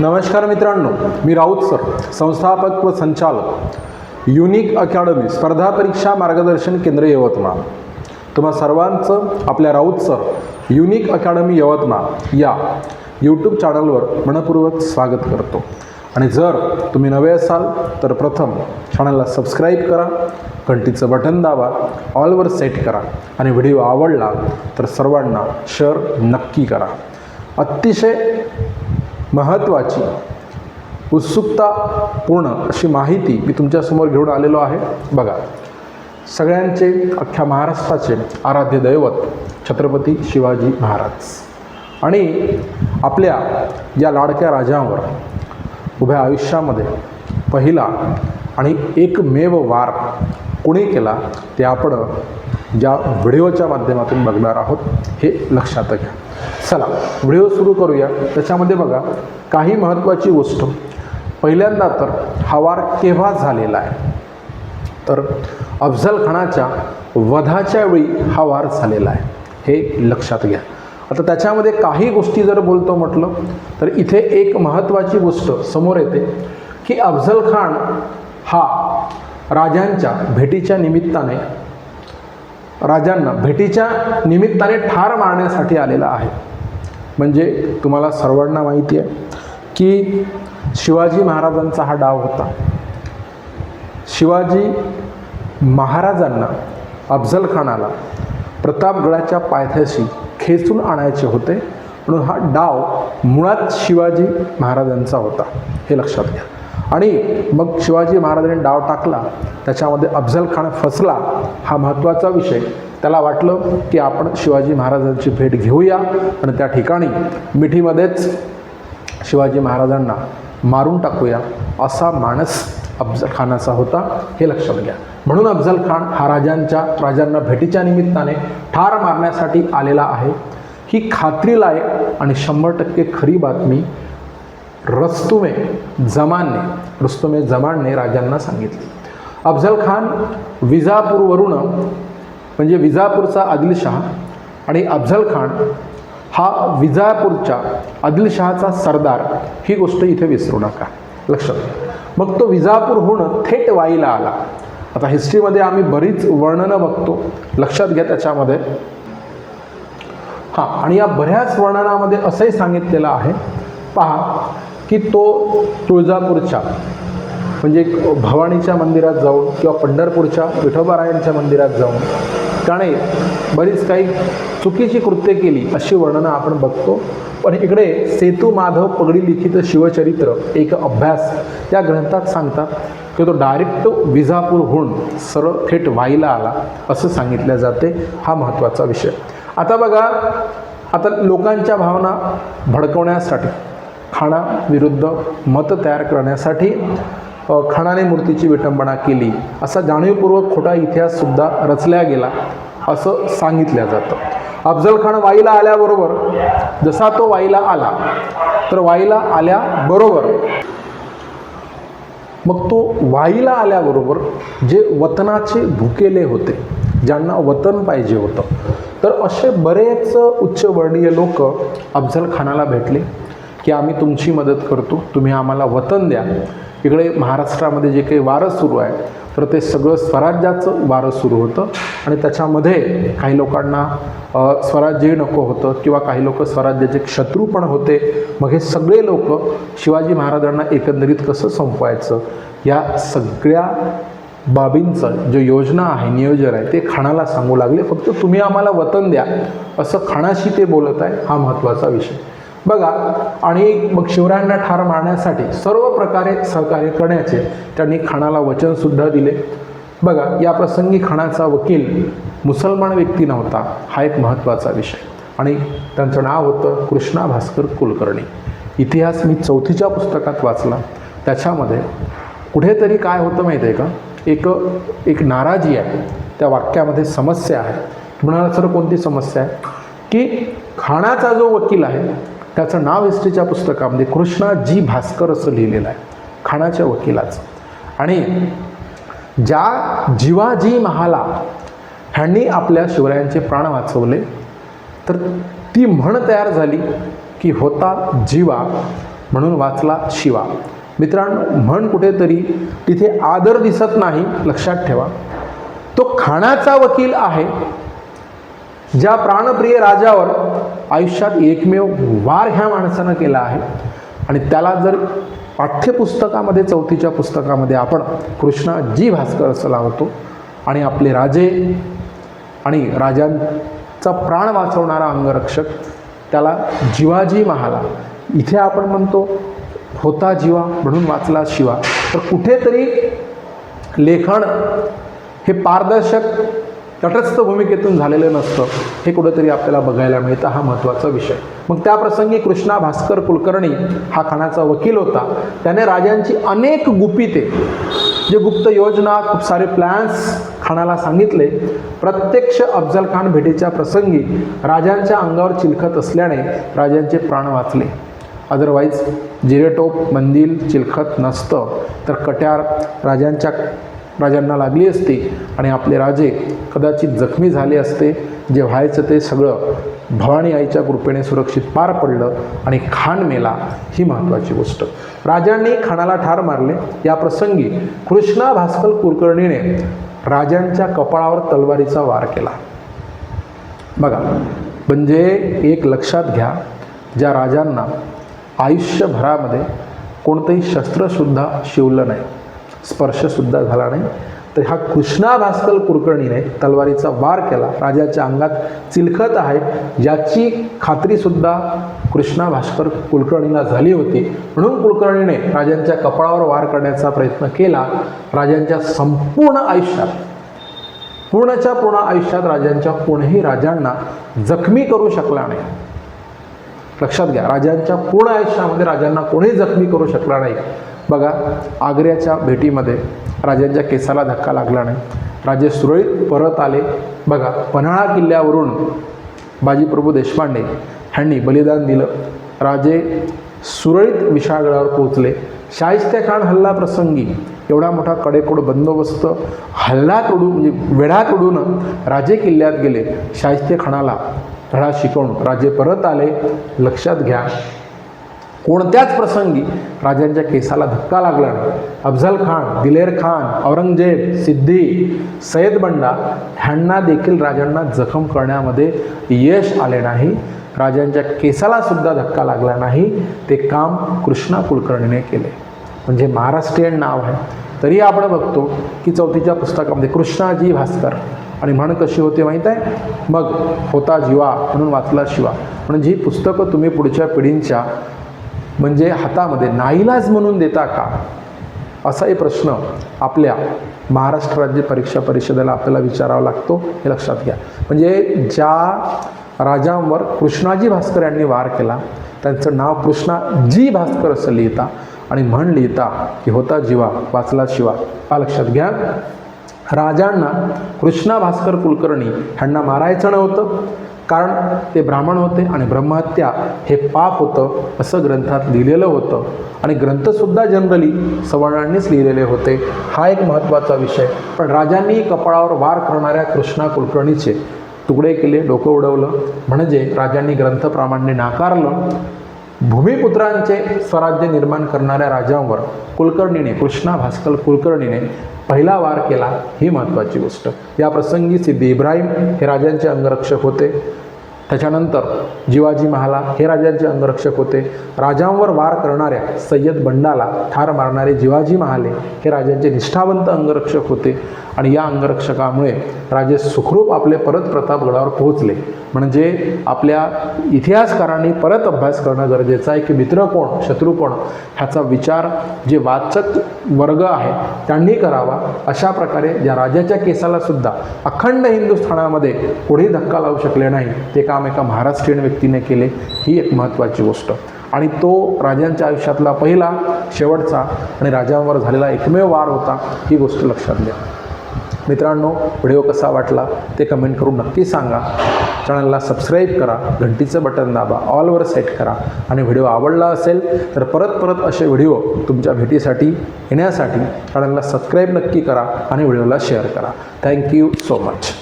नमस्कार मित्रांनो मी राऊत सर संस्थापक व संचालक युनिक अकॅडमी स्पर्धा परीक्षा मार्गदर्शन केंद्र यवतमाळ. तुम्हा सर्वांचं आपल्या Raut sir unique academy Yavatmal या यूट्यूब चॅनलवर मनपूर्वक स्वागत करतो. आणि जर तुम्ही नवे असाल तर प्रथम चॅनलला सबस्क्राईब करा घंटीचं बटन दाबा ऑलवर सेट करा आणि व्हिडिओ आवडला तर सर्वांना शेअर नक्की करा. अतिशय महत्त्वाची उत्सुकतापूर्ण अशी माहिती मी तुमच्यासमोर घेऊन आलेलो आहे. बघा सगळ्यांचे अख्ख्या महाराष्ट्राचे आराध्य दैवत छत्रपती शिवाजी महाराज आणि आपल्या या लाडक्या राजांवर उभ्या आयुष्यामध्ये पहिला आणि एकमेव वार कोणी केला ते आपण या व्हिडिओच्या माध्यमातून बघणार आहोत हे लक्षात घ्या. चला व्हिडिओ सुरू करूया. त्याच्यामध्ये बघा काही महत्त्वाची गोष्ट. पहिल्यांदा तर हवार केव्हा झालेला आहे? तर अफजल खानाच्या वधाच्या वेळी हा वार झालेला आहे. हे लक्षात घ्या. आता त्याच्यामध्ये काही गोष्टी जर बोलतो म्हटलं तर इथे एक महत्त्वाची गोष्ट समोर येते की अफजल खान हा राजांच्या भेटीच्या निमित्ताने राजांना भेटीच्या निमित्ताने ठार मारण्यासाठी आलेला आहे. म्हणजे तुम्हाला सर्वांना माहिती आहे की शिवाजी महाराजांचा हा डाव होता. शिवाजी महाराजांना अफजलखानाला प्रतापगडाच्या पायथ्याशी खेचून आणायचे होते. म्हणून हा डाव मुळात शिवाजी महाराजांचा होता. हे लक्षात घ्या. आणि मग शिवाजी महाराजांनी डाव टाकला त्याच्यामध्ये अफजल खान फसला हा महत्त्वाचा विषय. त्याला वाटलं की आपण शिवाजी महाराजांची भेट घेऊया आणि त्या ठिकाणी मिठीमध्येच शिवाजी महाराजांना मारून टाकूया असा माणस अफजल खानाचा होता हे लक्षात घ्या. म्हणून अफजल खान हा राजांच्या राजांना भेटीच्या निमित्ताने ठार मारण्यासाठी आलेला आहे. ही खात्रीलायक आणि शंभर टक्के खरी बातमी रस्तुमे जमानने रुस्तुमे जमानने राजांना सांगितले. अफजल खान विजापूरवरून म्हणजे विजापूरचा आदिलशहा आणि अफजल खान हा विजापूरच्या आदिलशहाचा सरदार ही गोष्ट इथे विसरू नका. लक्षात घ्या. मग तो विजापूरहून थेट वाईला आला. आता हिस्ट्रीमध्ये आम्ही बरीच वर्णनं बघतो. लक्षात घ्या त्याच्यामध्ये. हां आणि या बऱ्याच वर्णनामध्ये असंही सांगितलेलं आहे. पहा की तो तुळजापूरच्या म्हणजे भवानीच्या मंदिरात जाऊन किंवा पंढरपूरच्या विठोबारायांच्या मंदिरात जाऊन त्याने बरीच काही चुकीची कृत्ये केली अशी वर्णनं आपण बघतो. पण इकडे सेतू माधव पगडी लिखित शिवचरित्र एक अभ्यास या ग्रंथात सांगतात की तो डायरेक्ट विजापूरहून सरळ थेट वाईला आला असं सांगितलं जाते. हा महत्त्वाचा विषय. आता बघा आता लोकांच्या भावना भडकवण्यासाठी खाणाविरुद्ध मत तयार करण्यासाठी अ, खानाने मूर्तीची विटंबना केली. असा जाणीवपूर्वक खोटा इतिहाससुद्धा रचल्या गेला असं सांगितलं जातं. अफजल खान वाईला आल्याबरोबर जसा तो वाईला आला तर वाईला आल्याबरोबर मग तो वाईला आल्याबरोबर जे वतनाचे भुकेले होते ज्यांना वतन पाहिजे होतं तर असे बरेच उच्चवर्णीय लोक अफजल खानाला भेटले. की आम्ही तुमची मदत करतो. तुम्ही आम्हाला वतन द्या. इकडे महाराष्ट्रामध्ये जे काही वारं सुरू आहे तर ते सगळं स्वराज्याचं वारं सुरू होतं आणि त्याच्यामध्ये काही लोकांना स्वराज्यही नको होतं किंवा काही लोक स्वराज्याचे शत्रू पण होते. मग हे सगळे लोक शिवाजी महाराजांना एकंदरीत कसं संपवायचं? या सगळ्या बाबींचं जे योजना आहे नियोजन आहे ते खाणाला सांगू लागले. फक्त तुम्ही आम्हाला वतन द्या. असं खाणाशी ते बोलत आहे हा महत्त्वाचा विषय. बघा आणि मग शिवरायांना ठार मारण्यासाठी सर्व प्रकारे सहकार्य करण्याचे त्यांनी खानाला वचनसुद्धा दिले. बघा या प्रसंगी खानाचा वकील मुसलमान व्यक्ती नव्हता हा एक महत्त्वाचा विषय. आणि त्यांचं नाव होतं कृष्णा भास्कर कुलकर्णी. इतिहास मी चौथीच्या पुस्तकात वाचला. त्याच्यामध्ये कुठेतरी काय होतं माहिती आहे का? एक एक नाराजी आहे. त्या वाक्यामध्ये समस्या आहे. तुम्हाला सर कोणती समस्या आहे? की खानाचा जो वकील आहे त्याचं नाव हिस्ट्रीच्या पुस्तकामध्ये कृष्णा जी भास्कर असं लिहिलेलं आहे. खानाच्या वकिलाचं. आणि ज्या जिवाजी महाला ह्यांनी आपल्या शिवरायांचे प्राण वाचवले तर ती म्हण तयार झाली की होता जीवा म्हणून वाचला शिवा. मित्रांनो म्हण कुठेतरी तिथे आदर दिसत नाही लक्षात ठेवा. तो खाण्याचा वकील आहे ज्या प्राणप्रिय राजावर आयुष्यात एकमेव वार ह्या माणसानं केला आहे. आणि त्याला जर पाठ्यपुस्तकामध्ये चौथीच्या पुस्तकामध्ये आपण कृष्णा जी भास्कर असं लावतो आणि आपले राजे आणि राजांचा प्राण वाचवणारा अंगरक्षक त्याला जिवाजी महाला. इथे आपण म्हणतो होता जीवा म्हणून वाचला शिवा. तर कुठेतरी लेखन हे पारदर्शक तटस्थ भूमिकेतून झालेलं नसतं. हे कुठंतरी आपल्याला बघायला मिळतं. हा महत्त्वाचा विषय. मग त्या प्रसंगी कृष्णा भास्कर कुलकर्णी हा खानाचा वकील होता. त्याने राजांची अनेक गुपिते जे गुप्त योजना खूप सारे प्लॅन्स खानाला सांगितले. प्रत्यक्ष अफजल खान भेटीच्या प्रसंगी राजांच्या अंगावर चिलखत असल्याने राजांचे प्राण वाचले. अदरवाईज जिरेटोप मंदिल चिलखत नसतं. तर कट्यार राजांच्या राजांना लागली असती आणि आपले राजे कदाचित जखमी झाले असते जे व्हायचं ते सगळं भवानी आईच्या कृपेने सुरक्षित पार पडलं आणि खान मेला ही महत्त्वाची गोष्ट. राजांनी खाणाला ठार मारले. या प्रसंगी कृष्णा भास्कर कुलकर्णीने राजांच्या कपाळावर तलवारीचा वार केला. बघा म्हणजे एक लक्षात घ्या ज्या राजांना आयुष्यभरामध्ये कोणतंही शस्त्रसुद्धा शिवलं नाही. स्पर्शसुद्धा झाला नाही. तर हा कृष्णा भास्कर कुलकर्णीने तलवारीचा वार केला. राजाच्या अंगात चिलखत आहे. याची खात्रीसुद्धा कृष्णा भास्कर कुलकर्णीला झाली होती. म्हणून कुलकर्णीने राजांच्या कपाळावर वार करण्याचा प्रयत्न केला. राजांच्या संपूर्ण आयुष्यात पूर्णच्या पूर्ण आयुष्यात राजांच्या कोणीही राजांना जखमी करू शकला नाही. लक्षात घ्या राजांच्या पूर्ण आयुष्यामध्ये राजांना कोणीही जखमी करू शकला नाही. बघा आग्र्याच्या भेटीमध्ये राजांच्या केसाला धक्का लागला नाही. राजे सुरळीत परत आले. बघा पन्हाळा किल्ल्यावरून बाजीप्रभू देशपांडे ह्यांनी बलिदान दिलं. राजे सुरळीत विशाळगडावर पोहोचले. शाहिस्ते खान हल्ला प्रसंगी एवढा मोठा कडेकोड बंदोबस्त हल्ला तोडून म्हणजे वेढा तोडून राजे किल्ल्यात गेले. शाहिस्ते खानाला धडा शिकवून राजे परत आले. लक्षात घ्या कोणत्याच प्रसंगी राजांच्या केसाला धक्का लागला नाही. अफझल खान दिलेर खान औरंगजेब सिद्धी सय्यद बंडा ह्यांना देखील राजांना जखम करण्यामध्ये यश आले नाही. राजांच्या केसाला सुद्धा धक्का लागला नाही. ते काम कृष्णा कुलकर्णीने केले. म्हणजे महाराष्ट्रीयन नाव आहे. तरी आपण बघतो की चौथीच्या पुस्तकामध्ये कृष्णाजी भास्कर आणि म्हण कशी होते माहीत आहे? मग होता जीवा म्हणून वाचला शिवा. म्हणजे ही पुस्तकं तुम्ही पुढच्या पिढींच्या म्हणजे हातामध्ये नाईलाज म्हणून देता का? असाही प्रश्न आपल्या महाराष्ट्र राज्य परीक्षा परिषदेला आपल्याला विचारावा लागतो हे लक्षात घ्या. म्हणजे ज्या राजांवर कृष्णाजी भास्कर यांनी वार केला त्यांचं नाव कृष्णाजी भास्कर असं लिहिता आणि म्हण लिहिता की होता जीवा वाचला शिवा. हा लक्षात घ्या. राजांना कृष्णा भास्कर कुलकर्णी ह्यांना मारायचं नव्हतं. कारण ते ब्राह्मण होते आणि ब्रह्महत्या हे पाप होतं असं ग्रंथात लिहिलेलं होतं. आणि ग्रंथसुद्धा जनरली सवर्णांनीच लिहिलेले होते. हा एक महत्त्वाचा विषय. पण राजांनी कपाळावर वार करणाऱ्या कृष्णा कुलकर्णीचे तुकडे केले डोकं उडवलं. म्हणजे राजांनी ग्रंथप्रामाण्य नाकारलं. भूमिपुत्रांचे स्वराज्य निर्माण करणाऱ्या राजांवर कुलकर्णीने कृष्णा भास्कर कुलकर्णीने पहिला वार केला ही महत्त्वाची गोष्ट. या प्रसंगी सिद्धी इब्राहिम हे राजांचे अंगरक्षक होते. त्याच्यानंतर जिवाजी महाला हे राजांचे अंगरक्षक होते. राजांवर वार करणाऱ्या सय्यद बंडाला ठार मारणारे जिवाजी महाले हे राजांचे निष्ठावंत अंगरक्षक होते. आणि या अंगरक्षकामुळे राजे सुखरूप आपले परत प्रतापगडावर पोहोचले. म्हणजे आपल्या इतिहासकारांनी परत अभ्यास करणं गरजेचं आहे की मित्र कोण शत्रू कोण ह्याचा विचार जे वाचक वर्ग आहे त्यांनी करावा. अशा प्रकारे ज्या राजाच्या केसाला सुद्धा अखंड हिंदुस्थानामध्ये कोणी धक्का लावू शकले नाही. ते काम एका महाराष्ट्रीयन व्यक्तीने केले. ही एक महत्त्वाची गोष्ट. आणि तो राजांच्या आयुष्यातला पहिला शेवटचा आणि राजांवर झालेला एकमेव वार होता ही गोष्ट लक्षात घ्या. मित्रांनो व्हिडिओ कसा वाटला ते कमेंट करून नक्की सांगा. चॅनलला सबस्क्राईब करा घंटीचं बटन दाबा ऑलवर सेट करा. आणि व्हिडिओ आवडला असेल तर परत परत असे व्हिडिओ तुमच्या भेटीसाठी येण्यासाठी चॅनलला सबस्क्राईब नक्की करा आणि व्हिडिओला शेअर करा. Thank you so much